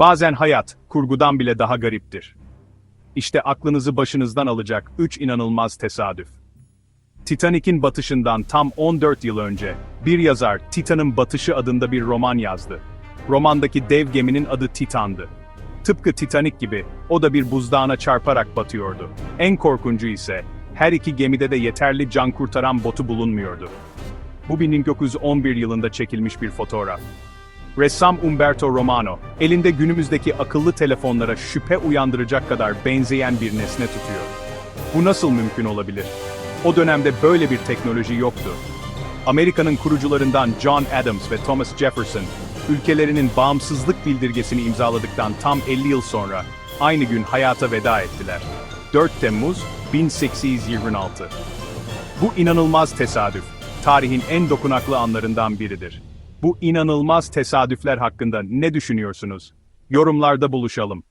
Bazen hayat, kurgudan bile daha gariptir. İşte aklınızı başınızdan alacak üç inanılmaz tesadüf. Titanic'in batışından tam 14 yıl önce, bir yazar Titan'ın Batışı adında bir roman yazdı. Romandaki dev geminin adı Titan'dı. Tıpkı Titanic gibi, o da bir buzdağına çarparak batıyordu. En korkuncu ise, her iki gemide de yeterli can kurtaran botu bulunmuyordu. Bu 1911 yılında çekilmiş bir fotoğraf. Ressam Umberto Romano, elinde günümüzdeki akıllı telefonlara şüphe uyandıracak kadar benzeyen bir nesne tutuyor. Bu nasıl mümkün olabilir? O dönemde böyle bir teknoloji yoktu. Amerika'nın kurucularından John Adams ve Thomas Jefferson, ülkelerinin bağımsızlık bildirgesini imzaladıktan tam 50 yıl sonra, aynı gün hayata veda ettiler. 4 Temmuz 1826. Bu inanılmaz tesadüf, tarihin en dokunaklı anlarından biridir. Bu inanılmaz tesadüfler hakkında ne düşünüyorsunuz? Yorumlarda buluşalım.